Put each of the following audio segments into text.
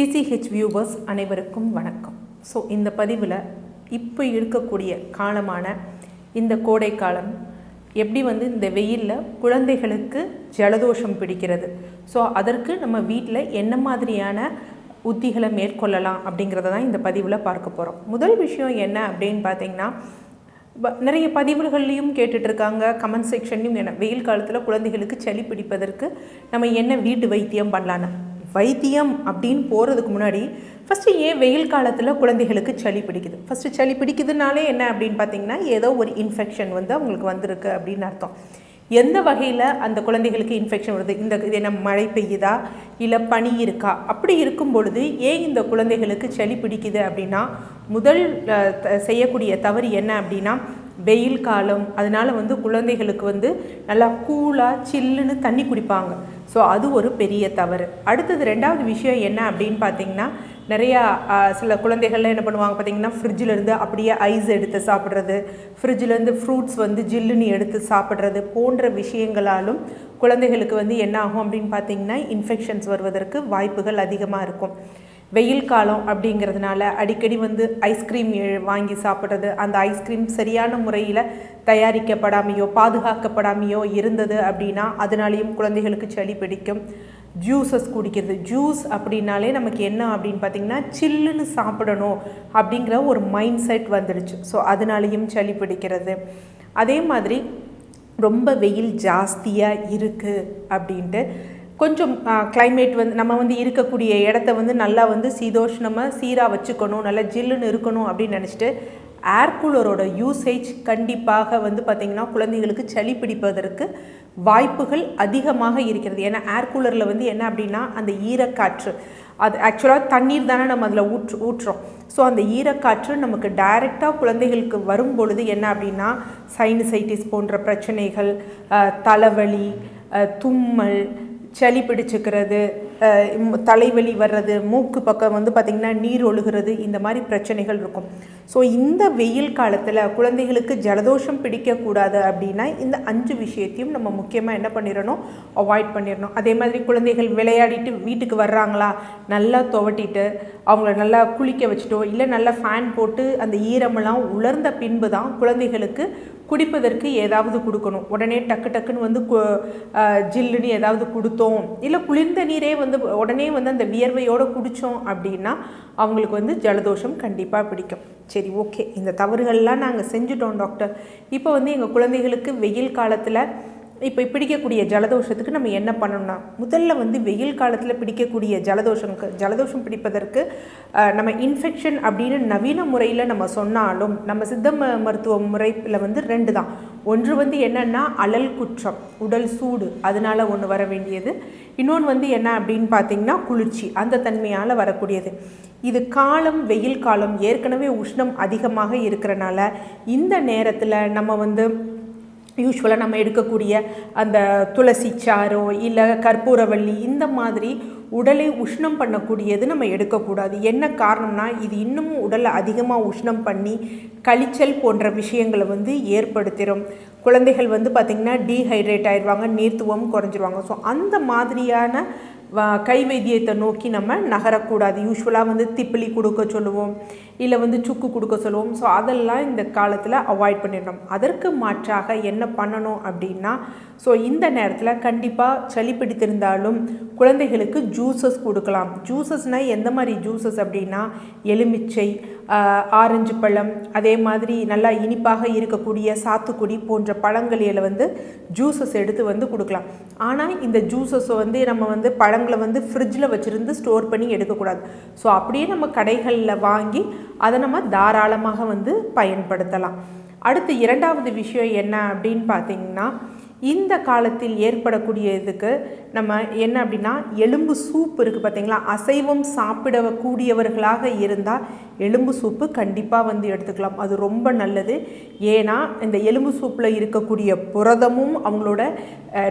DCH viewers அனைவருக்கும் வணக்கம். So இந்த பதிவில் இப்போ இருக்கக்கூடிய காலமான இந்த கோடை காலம் எப்படி வந்து இந்த வெயிலில் குழந்தைகளுக்கு ஜலதோஷம் பிடிக்கிறது? ஸோ அதற்கு நம்ம வீட்டில் என்ன மாதிரியான உத்திகளை மேற்கொள்ளலாம் அப்படிங்கிறத தான் இந்த பதிவில் பார்க்க போகிறோம் முதல் விஷயம் என்ன அப்படின்னு பார்த்தீங்கன்னா நிறைய பதிவுகள்லையும் கேட்டுட்ருக்காங்க கமெண்ட் செக்ஷன்லையும் என்ன வெயில் காலத்தில் குழந்தைகளுக்கு சளி பிடிப்பதற்கு நம்ம என்ன வீட்டு வைத்தியம் பண்ணலான்னு வைத்தியம் அப்படின்னு போகிறதுக்கு முன்னாடி ஃபஸ்ட்டு ஏன் வெயில் காலத்தில் குழந்தைகளுக்கு சளி பிடிக்குது. ஃபஸ்ட்டு சளி பிடிக்குதுனாலே என்ன அப்படின்னு பார்த்தீங்கன்னா ஏதோ ஒரு இன்ஃபெக்ஷன் வந்து அவங்களுக்கு வந்திருக்கு அப்படின்னு அர்த்தம். எந்த வகையில் அந்த குழந்தைகளுக்கு இன்ஃபெக்ஷன் வருது? இந்த இது என்ன மழை பெய்யுதா? இல்லை பனி இருக்கா? அப்படி இருக்கும் பொழுது ஏன் இந்த குழந்தைகளுக்கு சளி பிடிக்குது அப்படின்னா முதல் த- செய்யக்கூடிய தவறு என்ன அப்படின்னா வெயில் காலம் அதனால் வந்து குழந்தைகளுக்கு வந்து நல்லா கூலாக சில்லுன்னு தண்ணி குடிப்பாங்க. ஸோ அது ஒரு பெரிய தவறு. அடுத்தது ரெண்டாவது விஷயம் என்ன அப்படின்னு பார்த்தீங்கன்னா நிறையா சில குழந்தைகள்லாம் என்ன பண்ணுவாங்க பார்த்தீங்கன்னா ஃப்ரிட்ஜில் இருந்து அப்படியே ஐஸ் எடுத்து சாப்பிட்றது ஃப்ரிட்ஜிலேருந்து ஃப்ரூட்ஸ் வந்து ஜில்லுன்னு எடுத்து சாப்பிட்றது போன்ற விஷயங்களாலும் குழந்தைகளுக்கு வந்து என்ன ஆகும் அப்படின்னு பார்த்தீங்கன்னா இன்ஃபெக்ஷன்ஸ் வருவதற்கு வாய்ப்புகள் அதிகமாக இருக்கும். வெயில் காலம் அப்படிங்கிறதுனால அடிக்கடி வந்து ஐஸ்கிரீம் வாங்கி சாப்பிட்றது அந்த ஐஸ்கிரீம் சரியான முறையில் தயாரிக்கப்படாமையோ பாதுகாக்கப்படாமையோ இருந்தது அப்படின்னா அதனாலேயும் குழந்தைகளுக்கு சளி பிடிக்கும். ஜூஸஸ் குடிக்கிறது. ஜூஸ் அப்படின்னாலே நமக்கு என்ன அப்படின்னு பார்த்தீங்கன்னா சில்லுன்னு சாப்பிடணும் அப்படிங்கிற ஒரு மைண்ட் செட் வந்துடுச்சு. ஸோ அதனாலேயும் சளி பிடிக்கிறது. அதே மாதிரி ரொம்ப வெயில் ஜாஸ்தியாக இருக்குது அப்படின்ட்டு கொஞ்சம் கிளைமேட் வந்து நம்ம வந்து இருக்கக்கூடிய இடத்த வந்து நல்லா வந்து சீதோஷ்ணமாக சீராக வச்சுக்கணும் நல்லா ஜில்லுன்னு இருக்கணும் அப்படின்னு நினச்சிட்டு ஏர் கூலரோட யூசேஜ் கண்டிப்பாக வந்து பார்த்திங்கன்னா குழந்தைகளுக்கு சளி பிடிப்பதற்கு வாய்ப்புகள் அதிகமாக இருக்கிறது. ஏன்னா ஏர் கூலரில் வந்து என்ன அப்படின்னா அந்த ஈரக்காற்று அது ஆக்சுவலாக தண்ணீர் தானே நம்ம அதில் ஊற்று ஊற்றுறோம். ஸோ அந்த ஈரக்காற்று நமக்கு டைரெக்டாக குழந்தைகளுக்கு வரும் பொழுது என்ன அப்படின்னா சைனசைட்டிஸ் போன்ற பிரச்சனைகள் தலைவலி தும்மல் சளி பிடிச்சிக்கிறது தலைவலி வர்றது மூக்கு பக்கம் வந்து பார்த்திங்கன்னா நீர் ஒழுகிறது இந்த மாதிரி பிரச்சனைகள் இருக்கும். ஸோ இந்த வெயில் காலத்தில் குழந்தைகளுக்கு ஜலதோஷம் பிடிக்கக்கூடாது அப்படின்னா இந்த அஞ்சு விஷயத்தையும் நம்ம முக்கியமாக என்ன பண்ணிடணும்? அவாய்ட் பண்ணிடணும். அதே மாதிரி குழந்தைகள் விளையாடிட்டு வீட்டுக்கு வர்றாங்களா? நல்லா துவட்டிட்டு அவங்கள நல்லா குளிக்க வச்சுட்டோ இல்லை நல்லா ஃபேன் போட்டு அந்த ஈரமெல்லாம் உலர்ந்த பின்பு தான் குழந்தைகளுக்கு குடிப்பதற்கு ஏதாவது கொடுக்கணும். உடனே டக்கு டக்குன்னு வந்து கு- ஜில்லுன்னு ஏதாவது கொடுத்தோம். இல்லை குளிர்ந்த நீரே வந்து உடனே வந்து அந்த வியர்வையோடு குடித்தோம் அப்படின்னா அவங்களுக்கு வந்து ஜலதோஷம் கண்டிப்பாக பிடிக்கும். சரி ஓகே. இந்த தவறுகள்லாம் நாங்கள் செஞ்சுட்டோம் டாக்டர். இப்போ வந்து எங்கள் குழந்தைகளுக்கு வெயில் காலத்தில் இப்போ பிடிக்கக்கூடிய ஜலதோஷத்துக்கு நம்ம என்ன பண்ணணும்னா முதல்ல வந்து வெயில் காலத்தில் பிடிக்கக்கூடிய ஜலதோஷம்க்கு ஜலதோஷம் பிடிப்பதற்கு நம்ம இன்ஃபெக்ஷன் அப்படின்னு நவீன முறையில் நம்ம சொன்னாலும் நம்ம சித்த மருத்துவ முறையில் வந்து ரெண்டு தான். ஒன்று வந்து என்னென்னா அலல் குற்றம் உடல் சூடு அதனால் ஒன்று வர வேண்டியது. இன்னொன்று வந்து என்ன அப்படின்னு பார்த்தீங்கன்னா குளிர்ச்சி அந்த தன்மையால் வரக்கூடியது. இது காலம் வெயில் காலம் ஏற்கனவே உஷ்ணம் அதிகமாக இருக்கிறனால இந்த நேரத்தில் நம்ம வந்து யூஸ்வலாக நம்ம எடுக்கக்கூடிய அந்த துளசி சாறோ இல்லை கற்பூரவள்ளி இந்த மாதிரி உடலை உஷ்ணம் பண்ணக்கூடியது நம்ம எடுக்கக்கூடாது. என்ன காரணம்னா இது இன்னமும் உடலை அதிகமாக உஷ்ணம் பண்ணி கழிச்சல் போன்ற விஷயங்களை வந்து ஏற்படுத்திடும் குழந்தைகள் வந்து பார்த்திங்கன்னா டீஹைட்ரேட் ஆயிடுவாங்க நீர்த்துவம் குறைஞ்சிருவாங்க. ஸோ அந்த மாதிரியான வ- கை வைத்தியத்தை நோக்கி நம்ம நகரக்கூடாது. யூஸ்வலாக வந்து திப்பிலி கொடுக்க சொல்லுவோம். இல்லை வந்து சுக்கு கொடுக்க சொல்லுவோம். ஸோ அதெல்லாம் இந்த காலத்தில் அவாய்ட் பண்ணிடணும். அதற்கு மாற்றாக என்ன பண்ணணும் அப்படின்னா ஸோ இந்த நேரத்தில் கண்டிப்பாக சளி பிடித்திருந்தாலும் குழந்தைகளுக்கு ஜூஸஸ் கொடுக்கலாம். ஜூஸஸ்னால் எந்த மாதிரி ஜூஸஸ் அப்படின்னா எலுமிச்சை ஆரஞ்சு பழம் அதே மாதிரி நல்லா இனிப்பாக இருக்கக்கூடிய சாத்துக்குடி போன்ற பழங்களில் வந்து ஜூஸஸ் எடுத்து வந்து கொடுக்கலாம். ஆனால் இந்த ஜூஸஸை வந்து நம்ம வந்து பழங்களை வந்து ஃப்ரிட்ஜில் வச்சுருந்து ஸ்டோர் பண்ணி எடுக்கக்கூடாது. ஸோ அப்படியே நம்ம கடைகளில் வாங்கி அதை நம்ம தாராளமாக வந்து பயன்படுத்தலாம். அடுத்து இரண்டாவது விஷயம் என்ன அப்படின்னு பார்த்தீங்கன்னா இந்த காலத்தில் ஏற்படக்கூடிய இதுக்கு நம்ம என்ன அப்படின்னா எலும்பு சூப் இருக்குது பார்த்தீங்களா? அசைவம் சாப்பிடக்கூடியவர்களாக இருந்தால் எலும்பு சூப்பு கண்டிப்பாக வந்து எடுத்துக்கலாம். அது ரொம்ப நல்லது. ஏன்னா இந்த எலும்பு சூப்பில் இருக்கக்கூடிய புரதமும் அவங்களோட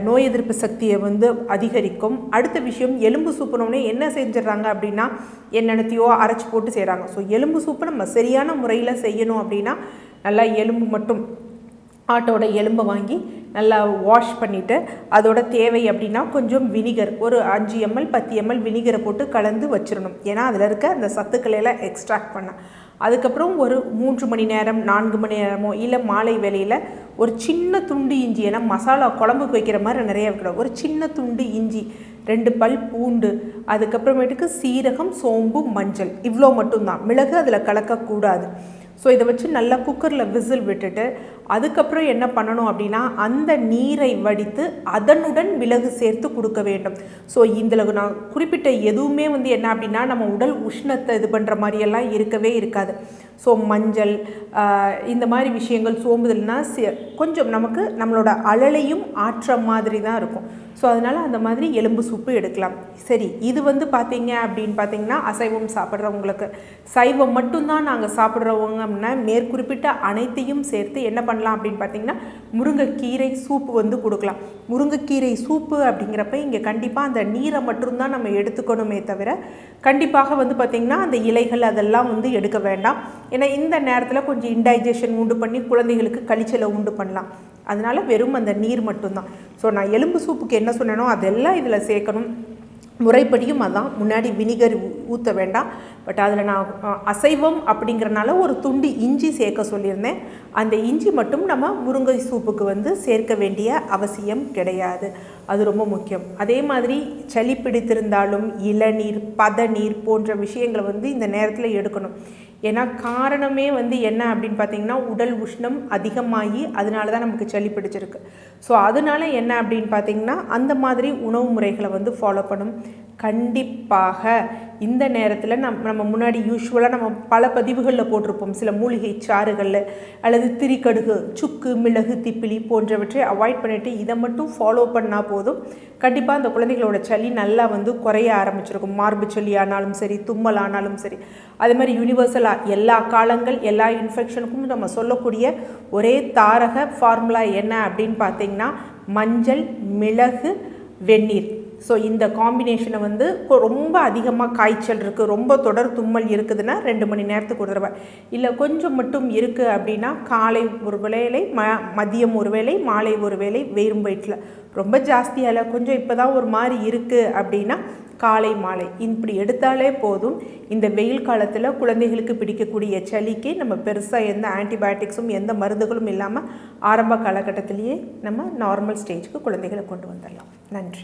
நோய் எதிர்ப்பு சக்தியை வந்து அதிகரிக்கும். அடுத்த விஷயம் எலும்பு சூப்புனோடனே என்ன செஞ்சிடறாங்க அப்படின்னா என்னென்னத்தையோ அரைச்சி போட்டு செய்கிறாங்க ஸோ எலும்பு சூப்பு நம்ம சரியான முறையில் செய்யணும் அப்படின்னா நல்லா எலும்பு மட்டும் ஆட்டோட எலும்பை வாங்கி நல்லா வாஷ் பண்ணிவிட்டு அதோட தேவை அப்படின்னா கொஞ்சம் வினிகர் ஒரு அஞ்சு எம்எல் பத்து எம்எல் வினிகரை போட்டு கலந்து வச்சிடணும். ஏன்னா அதில் இருக்க அந்த சத்துக்களை எல்லாம் எக்ஸ்ட்ராக்ட் பண்ண அதுக்கப்புறம் ஒரு மூன்று மணி நேரம் நான்கு மணி நேரமோ இல்லை மாலை வேலையில் ஒரு சின்ன துண்டு இஞ்சி ஏன்னா மசாலா குழம்புக்கு வைக்கிற மாதிரி நிறைய வைக்கணும். ஒரு சின்ன துண்டு இஞ்சி ரெண்டு பல் பூண்டு அதுக்கப்புறமேட்டுக்கு சீரகம் சோம்பு மஞ்சள் இவ்வளோ மட்டும்தான். மிளகு அதில் கலக்கக்கூடாது. ஸோ இதை வச்சு நல்லா குக்கரில் விசில் விட்டுட்டு அதுக்கப்புறம் என்ன பண்ணணும் அப்படின்னா அந்த நீரை வடித்து அதனுடன் மிளகு சேர்த்து கொடுக்க வேண்டும். ஸோ இதில் நான் குறிப்பிட்ட எதுவுமே வந்து என்ன அப்படின்னா நம்ம உடல் உஷ்ணத்தை இது பண்ணுற மாதிரியெல்லாம் இருக்கவே இருக்காது. ஸோ மஞ்சள் இந்த மாதிரி விஷயங்கள் சோம்புதல்னால் கொஞ்சம் நமக்கு நம்மளோட அழலையும் ஆற்ற மாதிரி தான் இருக்கும். ஸோ அதனால் அந்த மாதிரி எலும்பு சூப்பு எடுக்கலாம். சரி இது வந்து பார்த்தீங்க அப்படின்னு பார்த்தீங்கன்னா அசைவம் சாப்பிட்றவங்களுக்கு. சைவம் மட்டும்தான் நாங்கள் சாப்பிட்றவங்க அப்படின்னா மேற்குறிப்பிட்ட அனைத்தையும் சேர்த்து என்ன பண்ணலாம் அப்படின்னு பார்த்தீங்கன்னா முருங்கைக்கீரை சூப்பு வந்து கொடுக்கலாம். முருங்கைக்கீரை சூப்பு அப்படிங்கிறப்ப இங்கே கண்டிப்பாக அந்த நீரை மட்டும்தான் நம்ம எடுத்துக்கணுமே தவிர கண்டிப்பாக வந்து பார்த்திங்கன்னா அந்த இலைகள் அதெல்லாம் வந்து எடுக்க வேண்டாம். ஏன்னா இந்த நேரத்தில் கொஞ்சம் இன்டைஜஷன் உண்டு பண்ணி குழந்தைகளுக்கு கழிச்சலை உண்டு பண்ணலாம். அதனால் வெறும் அந்த நீர் மட்டும்தான். ஸோ நான் எலும்பு சூப்புக்கு என்ன சொன்னேனோ அதெல்லாம் இதில் சேர்க்கணும். முறைப்படியும் அதான். முன்னாடி வினிகர் ஊற்ற வேண்டாம். பட் அதில் நான் அசைவம் அப்படிங்கிறனால ஒரு துண்டு இஞ்சி சேர்க்க சொல்லியிருந்தேன். அந்த இஞ்சி மட்டும் நம்ம முருங்கை சூப்புக்கு வந்து சேர்க்க வேண்டிய அவசியம் கிடையாது. அது ரொம்ப முக்கியம். அதே மாதிரி சளி பிடித்திருந்தாலும் இளநீர் பதநீர் போன்ற விஷயங்களை வந்து இந்த நேரத்தில் எடுக்கணும். ஏன்னா காரணமே வந்து என்ன அப்படின்னு பார்த்தீங்கன்னா உடல் உஷ்ணம் அதிகமாகி அதனால தான் நமக்கு சளி பிடிச்சிருக்கு. ஸோ அதனால என்ன அப்படின்னு பார்த்தீங்கன்னா அந்த மாதிரி உணவு முறைகளை வந்து ஃபாலோ பண்ணும். கண்டிப்பாக இந்த நேரத்தில் நம் நம்ம முன்னாடி யூஸ்வலாக நம்ம பல பதிவுகளில் போட்டிருப்போம். சில மூலிகை சாறுகளில் அல்லது திரிக்கடுகு சுக்கு மிளகு திப்பிலி போன்றவற்றை அவாய்ட் பண்ணிவிட்டு இதை மட்டும் ஃபாலோ பண்ணால் போதும். கண்டிப்பாக அந்த குழந்தைகளோட சளி நல்லா வந்து குறைய ஆரம்பிச்சிருக்கும். மார்பு சளி ஆனாலும் சரி தும்மல் ஆனாலும் சரி. அதே மாதிரி யூனிவர்சலாக எல்லா காலங்கள் எல்லா இன்ஃபெக்ஷனுக்கும் நம்ம சொல்லக்கூடிய ஒரே தாரக ஃபார்முலா என்ன அப்படின்னு பார்த்தீங்கன்னா மஞ்சள் மிளகு வெந்நீர். ஸோ இந்த காம்பினேஷனை வந்து ரொம்ப அதிகமாக காய்ச்சல் இருக்குது ரொம்ப தொடர் தும்மல் இருக்குதுன்னா ரெண்டு மணி நேரத்துக்கு ஒரு தடவை. இல்லை கொஞ்சம் மட்டும் இருக்குது அப்படின்னா காலை ஒரு வேளை ம மதியம் ஒரு வேளை மாலை ஒரு வேளை வெறும் வயிற்றில். ரொம்ப ஜாஸ்தியால் கொஞ்சம் இப்போ தான் ஒரு மாதிரி இருக்குது அப்படின்னா காலை மாலை. இப்படி எடுத்தாலே போதும். இந்த வெயில் காலத்தில் குழந்தைகளுக்கு பிடிக்கக்கூடிய சளிக்கு நம்ம பெருசாக எந்த ஆன்டிபயோட்டிக்ஸும் எந்த மருந்துகளும் இல்லாமல் ஆரம்ப காலகட்டத்திலேயே நம்ம நார்மல் ஸ்டேஜுக்கு குழந்தைகளை கொண்டு வந்துடலாம். நன்றி.